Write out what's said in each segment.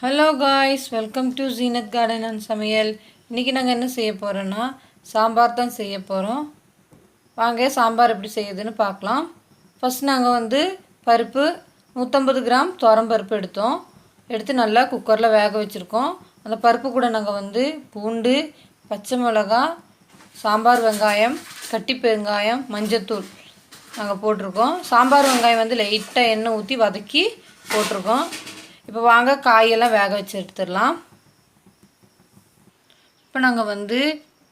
Hello guys welcome to Zeenat garden and சமையல் இன்றைக்கி நாங்கள் என்ன செய்ய போகிறோன்னா சாம்பார் தான் செய்ய போகிறோம் வாங்க சாம்பார் எப்படி செய்யுதுன்னு பார்க்கலாம். ஃபஸ்ட் நாங்கள் வந்து பருப்பு நூற்றம்பது கிராம் பருப்பு எடுத்தோம். எடுத்து நல்லா குக்கரில் வேக வச்சுருக்கோம். அந்த பருப்பு கூட நாங்கள் வந்து பூண்டு பச்சை மிளகா சாம்பார் வெங்காயம் கட்டி பெருங்காயம் மஞ்சத்தூள் நாங்கள் போட்டிருக்கோம். சாம்பார் வெங்காயம் வந்து லைட்டாக எண்ணெய் ஊற்றி வதக்கி போட்டிருக்கோம். இப்போ வாங்க காயெல்லாம் வேக வச்சு எடுத்துடலாம். இப்போ நாங்கள் வந்து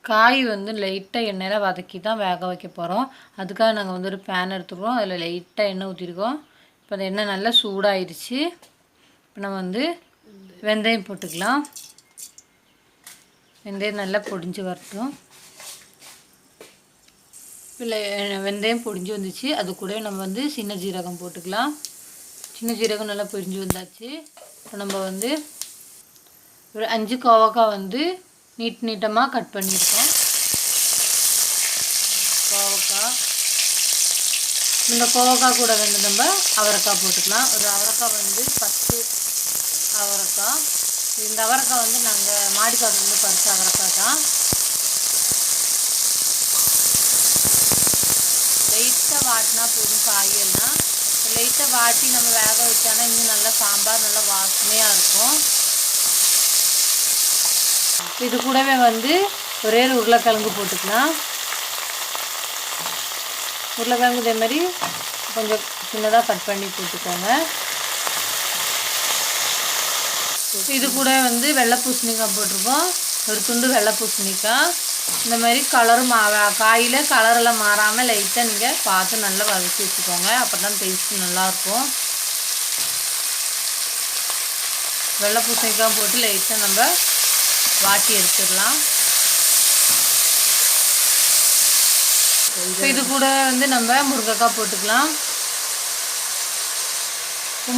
காய் வந்து லைட்டாக எண்ணெயில் வதக்கி தான் வேக வைக்க போகிறோம் அதுக்காக நாங்கள் வந்து ஒரு பேன் எடுத்துக்கிறோம். அதில் லைட்டாக எண்ணெய் ஊற்றிருக்கோம் இப்போ அந்த எண்ணெய் நல்லா சூடாயிருச்சு இப்போ நம்ம வந்து வெந்தயம் போட்டுக்கலாம். வெந்தயம் நல்லா பொடிஞ்சு வரட்டும். இல்லை வெந்தயம் பொடிஞ்சு வந்துச்சு. அது கூட நம்ம வந்து சின்ன ஜீரகம் போட்டுக்கலாம். சின்ன சீரகம் நல்லா பிரிஞ்சு வந்தாச்சு. இப்போ நம்ம வந்து ஒரு அஞ்சு கோவக்காய் வந்து நீட் நீட்டமாக கட் பண்ணியிருக்கோம். கோவக்காய். இந்த கோவக்காய் கூட வந்து நம்ம அவரைக்காய் போட்டுக்கலாம். ஒரு அவரைக்காய் வந்து பத்து அவரைக்காய். இந்த அவரைக்காய் வந்து நாங்கள் மாடி தோட்டத்துலேருந்து பறிச்ச அவரைக்காய் தான். லைட்டாக வாட்டினா போதும் காயெல்லாம். லைட்டாக வாட்டி நம்ம வேக வச்சோன்னா இன்னும் நல்லா சாம்பார் நல்லா வாசனையாக இருக்கும். இது கூடவே வந்து ஒரே ஒரு உருளைக்கிழங்கு போட்டுக்கலாம். உருளைக்கிழங்கு இதே மாதிரி கொஞ்சம் சின்னதாக கட் பண்ணி போட்டுக்கோங்க. இது கூட வந்து வெள்ளை பூசணிக்காய் போட்டிருக்கோம். ஒரு துண்டு வெள்ளை பூசணிக்காய். இந்த மாதிரி கலரும் மா காயில் கலரெல்லாம் மாறாமல் லைட்டாக நீங்கள் பார்த்து நல்லா வதக்கி வச்சுக்கோங்க. அப்போ தான் டேஸ்ட் நல்லாயிருக்கும் வெள்ளை பூசணிக்காய் போட்டு லைட்டாக நம்ம வாட்டி எடுத்துடலாம். இப்போ இது கூட வந்து நம்ம முருங்கைக்காய் போட்டுக்கலாம்.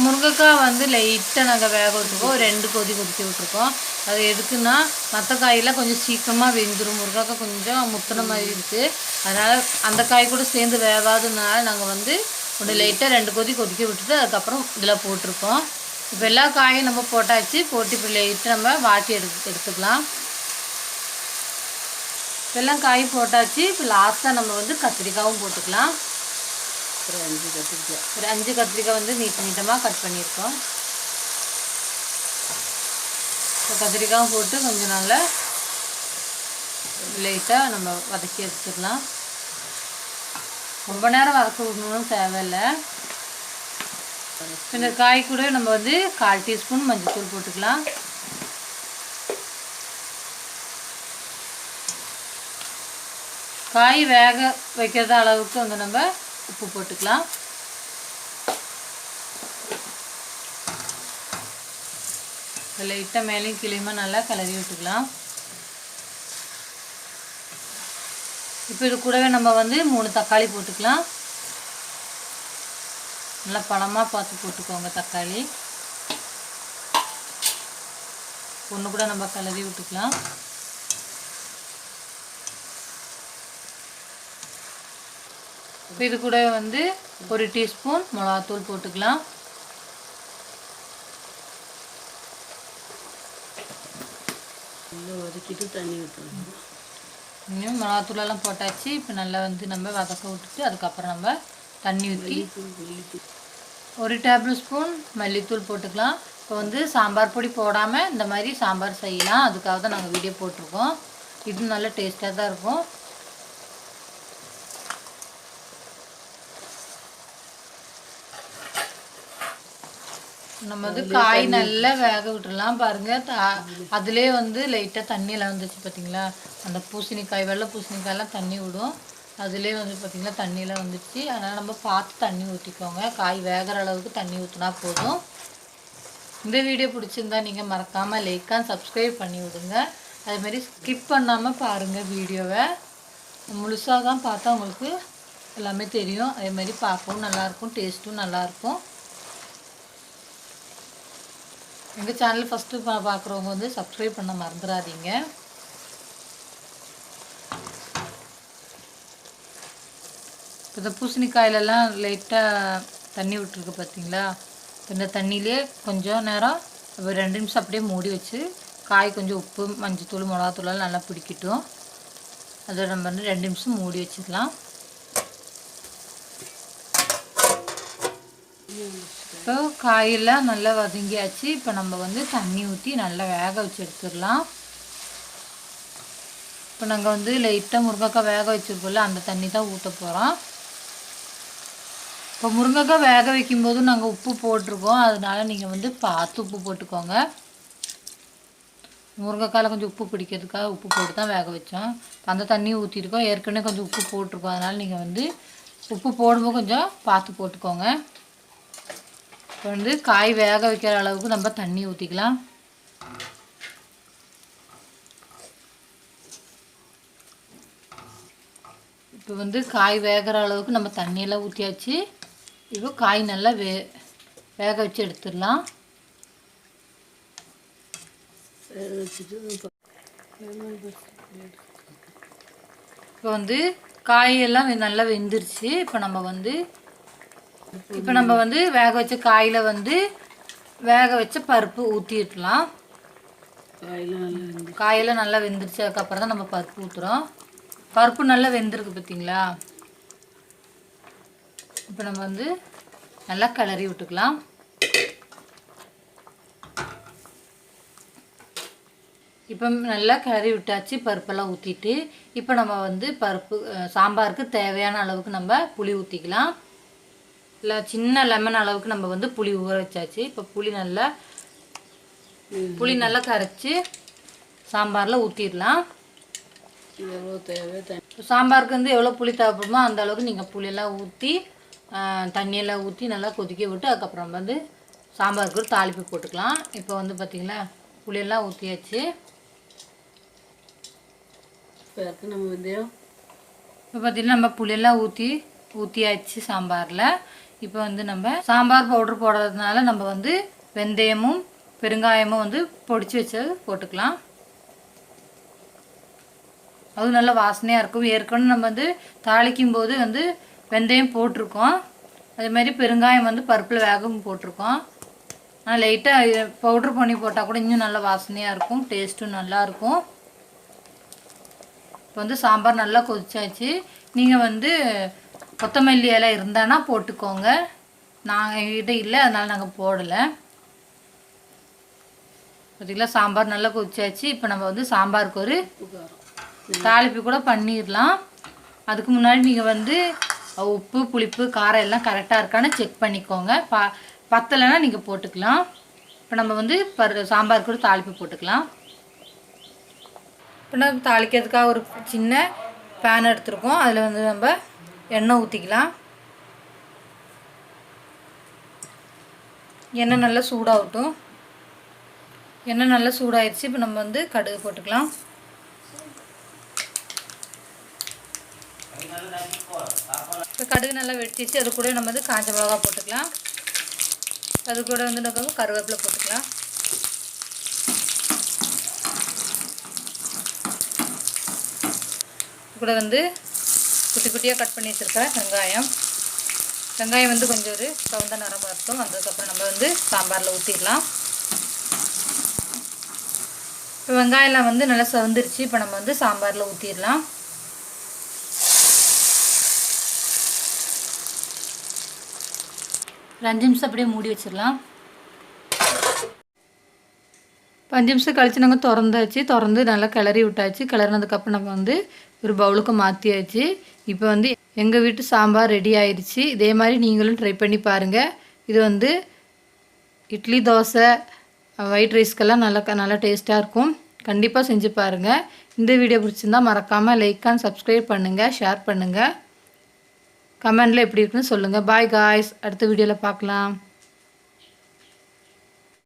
முருங்கைக்காய் வந்து லைட்டாக நாங்கள் வேக விட்டுருக்கோம் ரெண்டு கொதி கொதிக்க விட்டுருக்கோம். அது எதுக்குன்னா மற்ற காயெல்லாம் கொஞ்சம் சீக்கிரமாக வெந்துடும் முருங்கைக்காய் கொஞ்சம் முத்தின மாதிரி இருக்குது அதனால் அந்த காய் கூட சேர்ந்து வேகாததுனால நாங்கள் வந்து கொஞ்சம் லைட்டாக ரெண்டு கொதி கொதிக்க விட்டுட்டு அதுக்கப்புறம் இதில் போட்டிருக்கோம். இப்போ எல்லா காயும் நம்ம போட்டாச்சு. போட்டு இப்போ லைட்டாக நம்ம வாட்டி எடுத்து எடுத்துக்கலாம். எல்லாம் காய் போட்டாச்சு. இப்போ லாஸ்ட்டாக நம்ம வந்து கத்திரிக்காயும் போட்டுக்கலாம். ஒரு அஞ்சு கத்திரிக்காய். ஒரு அஞ்சு கத்திரிக்காய் வந்து நீட் நீட்டமாக கட் பண்ணியிருக்கோம். கத்திரிக்காய் போட்டு கொஞ்சம் நல்லா லைட்டாக நம்ம வதக்கி எடுத்துக்கலாம் ரொம்ப நேரம் வதக்க விடணும்னு தேவையில்லை. இந்த காய் கூட நம்ம வந்து கால் டீஸ்பூன் மஞ்சள்தூள் போட்டுக்கலாம். காய் வேக வைக்கிறது அளவுக்கு வந்து நம்ம உப்பு போட்டுக்கலாம். லைட்டாக மேலேயும் கிளியுமா நல்லா கிளறி விட்டுக்கலாம். இப்போ இது கூடவே நம்ம வந்து மூணு தக்காளி போட்டுக்கலாம். நல்லா பழமாக பார்த்து போட்டுக்கோங்க தக்காளி. ஒன்று கூட நம்ம கிளறி விட்டுக்கலாம். இப்போ இது கூட வந்து ஒரு டீஸ்பூன் மிளகாத்தூள் போட்டுக்கலாம். நல்லா வதக்கிட்டு தண்ணி ஊற்றணும் இன்னும் மிளகாத்தூளெல்லாம் போட்டாச்சு. இப்போ நல்லா வந்து நம்ம வதக்க விட்டுட்டு அதுக்கப்புறம் நம்ம தண்ணி ஊற்றி ஒரு டேபிள் ஸ்பூன் மல்லித்தூள் போட்டுக்கலாம். இப்போ வந்து சாம்பார் பொடி போடாமல் இந்த மாதிரி சாம்பார் செய்யலாம். அதுக்காக தான் நாங்கள் வீடியோ போட்டிருக்கோம். இது நல்ல டேஸ்ட்டாக தான் இருக்கும். நம்ம வந்து காய் நல்லா வேக விட்டுறலாம் பாருங்க. த- வந்து லைட்டாக தண்ணியெல்லாம் வந்துச்சு பார்த்தீங்களா அந்த பூசணிக்காய் வெள்ளை பூசணிக்காயெல்லாம் தண்ணி விடும். அதுலேயே வந்து பார்த்தீங்களா தண்ணியெல்லாம் வந்துச்சு. அதனால் நம்ம பார்த்து தண்ணி ஊற்றிக்கோங்க காய் வேகிற அளவுக்கு தண்ணி ஊற்றினா போதும். இந்த வீடியோ பிடிச்சிருந்தா நீங்கள் மறக்காமல் லைக்காக சப்ஸ்கிரைப் பண்ணி விடுங்க. அதேமாதிரி ஸ்கிப் பண்ணாமல் பாருங்கள் வீடியோவை. முழுசாக தான் பார்த்தா உங்களுக்கு எல்லாமே தெரியும். அதே மாதிரி பார்க்கவும் நல்லாயிருக்கும் டேஸ்ட்டும் நல்லாயிருக்கும் எங்கள் சேனல் ஃபஸ்ட்டு பா பார்க்குறவங்க வந்து சப்ஸ்கிரைப் பண்ண மறந்துடாதீங்க இப்போ இந்த பூசணிக்காயிலெல்லாம் லைட்டாக தண்ணி விட்டுருக்கு பார்த்தீங்களா இந்த தண்ணியிலே கொஞ்சம் நேரம் ரெண்டு நிமிஷம் அப்படியே மூடி வச்சு காய் கொஞ்சம் உப்பு மஞ்சத்தூள் மிளகாத்தூளெல்லாம் நல்லா பிடிக்கட்டும். அதை நம்ம வந்து ரெண்டு நிமிஷம் மூடி வச்சுக்கலாம் இப்போ காயெல்லாம் நல்லா வதங்கியாச்சு. இப்போ நம்ம வந்து தண்ணி ஊற்றி நல்லா வேக வச்சு எடுத்துடலாம். இப்போ நாங்கள் வந்து லைட்டாக முருங்கைக்காய் வேக வச்சுருக்கோம்ல அந்த தண்ணி தான் ஊற்ற போகிறோம் இப்போ முருங்கைக்காய் வேக வைக்கும்போது நாங்கள் உப்பு போட்டிருக்கோம். அதனால நீங்கள் வந்து பார்த்து உப்பு போட்டுக்கோங்க. முருங்கைக்காயில் கொஞ்சம் உப்பு பிடிக்கிறதுக்காக உப்பு போட்டு தான் வேக வச்சோம். அந்த தண்ணி ஊற்றிருக்கோம் ஏற்கனவே கொஞ்சம் உப்பு போட்டிருக்கோம். அதனால் நீங்கள் வந்து உப்பு போடும்போது கொஞ்சம் பார்த்து போட்டுக்கோங்க. இப்போ வந்து காய் வேக வைக்கிற அளவுக்கு நம்ம தண்ணி ஊற்றிக்கலாம் இப்போ வந்து காய் வேகிற அளவுக்கு நம்ம தண்ணியெல்லாம் ஊற்றியாச்சு இப்போ காய் நல்லா வே வேக வச்சு எடுத்துடலாம். வேக வச்சுட்டு இப்போ வந்து காயெல்லாம் நல்லா வெந்துருச்சு. இப்போ நம்ம வந்து இப்போ நம்ம வந்து வேக வச்ச காயில் வந்து வேக வச்ச பருப்பு ஊற்றிடலாம் காயெல்லாம் நல்லா வெந்துருச்சு. அதுக்கப்புறம் தான் நம்ம பருப்பு ஊற்றுறோம் பருப்பு நல்லா வெந்திருக்கு பார்த்தீங்களா இப்போ நம்ம வந்து நல்லா கிளறி விட்டுக்கலாம். இப்போ நல்லா கிளறி விட்டாச்சு பருப்பெல்லாம் ஊற்றிட்டு இப்போ நம்ம வந்து பருப்பு சாம்பாருக்கு தேவையான அளவுக்கு நம்ம புளி ஊற்றிக்கலாம் இல்லை சின்ன லெமன் அளவுக்கு நம்ம வந்து புளி ஊற வச்சாச்சு. இப்போ புளி நல்லா புளி நல்லா கரைச்சி சாம்பாரில் ஊற்றிடலாம் சாம்பாருக்கு வந்து எவ்வளோ புளி தேவைப்படுமோ அந்த அளவுக்கு நீங்கள் புளியெல்லாம் ஊற்றி தண்ணியெல்லாம் ஊற்றி நல்லா கொதிக்க விட்டு அதுக்கப்புறம் வந்து சாம்பாருக்கு ஒரு தாளிப்பு போட்டுக்கலாம். இப்போ வந்து பார்த்திங்களா புளியெல்லாம் ஊற்றியாச்சு இப்போ நம்ம வெந்தயம் இப்போ பார்த்திங்கன்னா நம்ம புளியெல்லாம் ஊற்றி ஊற்றியாச்சு சாம்பாரில். இப்போ வந்து நம்ம சாம்பார் பவுடர் போடுறதுனால நம்ம வந்து வெந்தயமும் பெருங்காயமும் வந்து பொடிச்சு வச்சது போட்டுக்கலாம். அது நல்ல வாசனையாக இருக்கும். ஏற்கனவே நம்ம வந்து தாளிக்கும் போது வந்து வெந்தயம் போட்டிருக்கோம். அதே மாதிரி பெருங்காயம் வந்து பருப்பில் வேகவும் போட்டிருக்கோம். ஆனால் லைட்டாக பவுட்ரு பண்ணி போட்டால் கூட இன்னும் நல்ல வாசனையாக இருக்கும். டேஸ்ட்டும் நல்லாயிருக்கும் இப்போ வந்து சாம்பார் நல்லா கொதிச்சாச்சு. நீங்கள் வந்து கொத்தமல்லி இலை இருந்தானா போட்டுக்கோங்க. நாங்கள் எங்ககிட்ட இல்லை அதனால நாங்கள் போடலை. பார்த்தீங்களா சாம்பார் நல்லா கொதிச்சாச்சு. இப்போ நம்ம வந்து சாம்பாருக்கு ஒரு தாளிப்பு கூட பண்ணிடலாம். அதுக்கு முன்னாடி நீங்கள் வந்து உப்பு புளிப்பு காரம் எல்லாம் கரெக்டாக இருக்கான்னு செக் பண்ணிக்கோங்க. பா பத்தலைன்னா நீங்கள் போட்டுக்கலாம். இப்போ நம்ம வந்து பரு சாம்பாருக்கு கூட தாளிப்பு போட்டுக்கலாம். இப்போ நம்ம தாளிக்கிறதுக்காக ஒரு சின்ன பேன் எடுத்திருக்கோம். அதில் வந்து நம்ம எண்ணெய் ஊற்றிக்கலாம் எண்ணெய் நல்லா சூடாகட்டும். எண்ணெய் நல்லா சூடாயிடுச்சு இப்போ நம்ம வந்து கடுகு போட்டுக்கலாம். இப்போ கடுகு நல்லா வெடிச்சிச்சு அது கூட நம்ம வந்து காஞ்ச மிளகா போட்டுக்கலாம். அது கூட வந்து நம்ம கருவேப்பிலை போட்டுக்கலாம். கூட வந்து குட்டி குட்டியாக கட் பண்ணி வச்சுருக்கேன் வெங்காயம். வெங்காயம் வந்து கொஞ்சம் ஒரு சவுந்த நிறமாக இருக்கும். அதுக்கப்புறம் நம்ம வந்து சாம்பாரில் ஊற்றிடலாம் இப்போ வெங்காயம்லாம் வந்து நல்லா சவுந்துருச்சு. இப்போ நம்ம வந்து சாம்பாரில் ஊற்றிடலாம் ஒரு அஞ்சு நிமிஷம் அப்படியே மூடி வச்சிடலாம் இப்போ அஞ்சு நிமிஷம் கழித்து நாங்கள் திறந்தாச்சு. திறந்து நல்லா கிளறி விட்டாச்சு. கிளறினதுக்கப்புறம் நம்ம வந்து ஒரு பவுலுக்கு மாற்றியாச்சு இப்போ வந்து எங்கள் வீட்டு சாம்பார் ரெடி ஆயிடுச்சு இதே மாதிரி நீங்களும் ட்ரை பண்ணி பாருங்கள் இது வந்து இட்லி தோசை ஒயிட் ரைஸ்க்கெல்லாம் நல்லா நல்லா டேஸ்ட்டாக இருக்கும். கண்டிப்பாக செஞ்சு பாருங்கள் இந்த வீடியோ பிடிச்சிருந்தா மறக்காமல் லைக் அண்ட் சப்ஸ்கிரைப் பண்ணுங்கள் ஷேர் பண்ணுங்கள் கமெண்டில் எப்படி இருக்குன்னு சொல்லுங்கள் பாய் காய்ஸ் அடுத்த வீடியோவில் பார்க்கலாம்